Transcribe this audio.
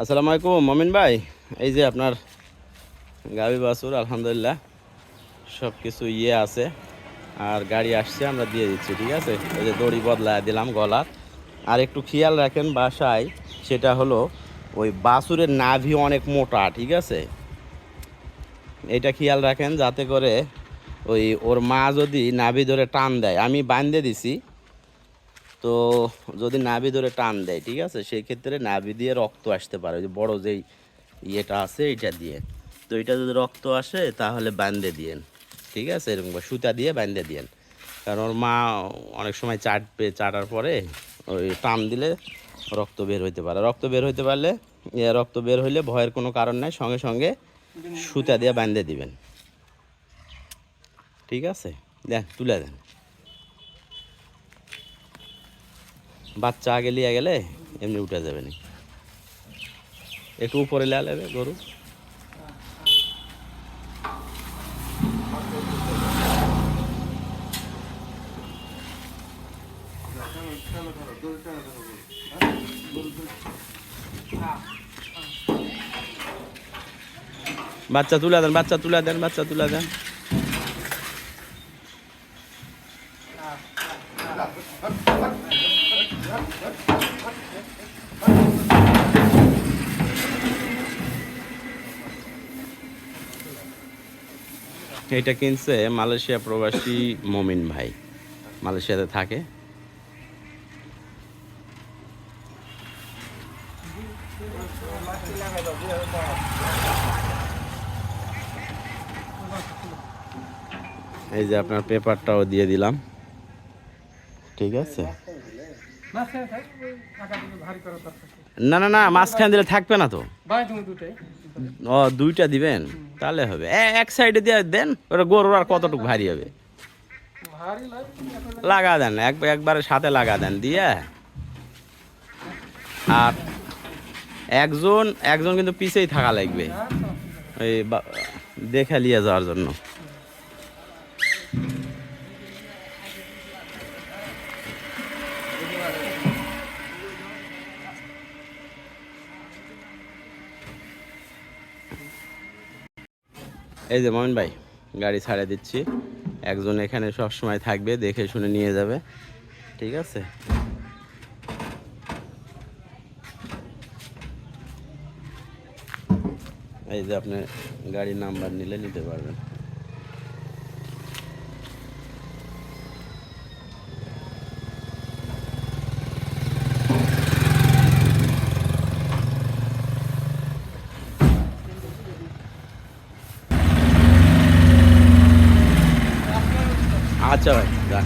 আসসালামু আলাইকুম, মমিন ভাই। এই যে আপনার গাবি বাসুর আলহামদুলিল্লাহ। সব কিছু ইয়ে আছে। আর গাড়ি আসছে, আমরা দিয়ে দিচ্ছি, ঠিক আছে? এই যে দড়ি বদলায় দিলাম গলার। আর একটু খেয়াল রাখেন বাসায়, সেটা হলো ওই বাসুরের নাভি অনেক মোটা, ঠিক আছে? এটা খেয়াল রাখেন, যাতে করে ওই ওর মা যদি নাভি ধরে টান দেয়, আমি বান্ধে দিছি তো যদি নাভি ধরে টান দেয়, ঠিক আছে? সেই ক্ষেত্রে নাভি দিয়ে রক্ত আসতে পারে। যে বড় যেই ইয়েটা আছে এটা দিয়ে। তো এটা যদি রক্ত আসে, তাহলে বান্ধে দিয়েন, ঠিক আছে? এরকম সুতা দিয়ে বান্ধে দিয়েন। কারণ ওর মা অনেক সময় চাটবে চাটার পরে ওই টান দিলে রক্ত বের হইতে পারে। রক্ত বের হইতে পারলে রক্ত বের হইলে ভয়ের কোনো কারণ নাই, সঙ্গে সঙ্গে সুতা দিয়ে বান্ধে দিবেন। ঠিক আছে? দেন, তুলে দেন। বাচ্চা আগে লিয়ে গেলে এমনি উঠে যাবে না। একটু উপরে লিয়া নেবে গরু। বাচ্চা তুলে দেন, বাচ্চা তুলে দেন, বাচ্চা তুলে দেন। এটা কিনছে মালয়েশিয়া প্রবাসী মমিন ভাই। মালয়েশিয়াতে থাকে। এই যে আপনার পেপারটাও দিয়ে দিলাম। ঠিক আছে? না না না মাঝখানে দিলে থাকবে না তো। ও দুইটা দিবেন? তাহলে হবে। এ- এক সাইডে দিয়ে দেন ওটা গরুর আর কতটুকু ভারী হবে? লাগা দেন এক একবারে সাথে লাগা দেন দিয়ে। আর একজন একজন কিন্তু পিছেই থাকা লাগবে। ওই বা- দেখে নিয়ে যাওয়ার জন্য। এই যে মমিন ভাই, গাড়ি ছাড়ে দিচ্ছি। একজন এখানে সবসময় থাকবে, দেখে শুনে নিয়ে যাবে। ঠিক আছে? এই যে আপনি গাড়ির নাম্বার নিলে নিতে পারবেন। আচ্ছা ভাই যান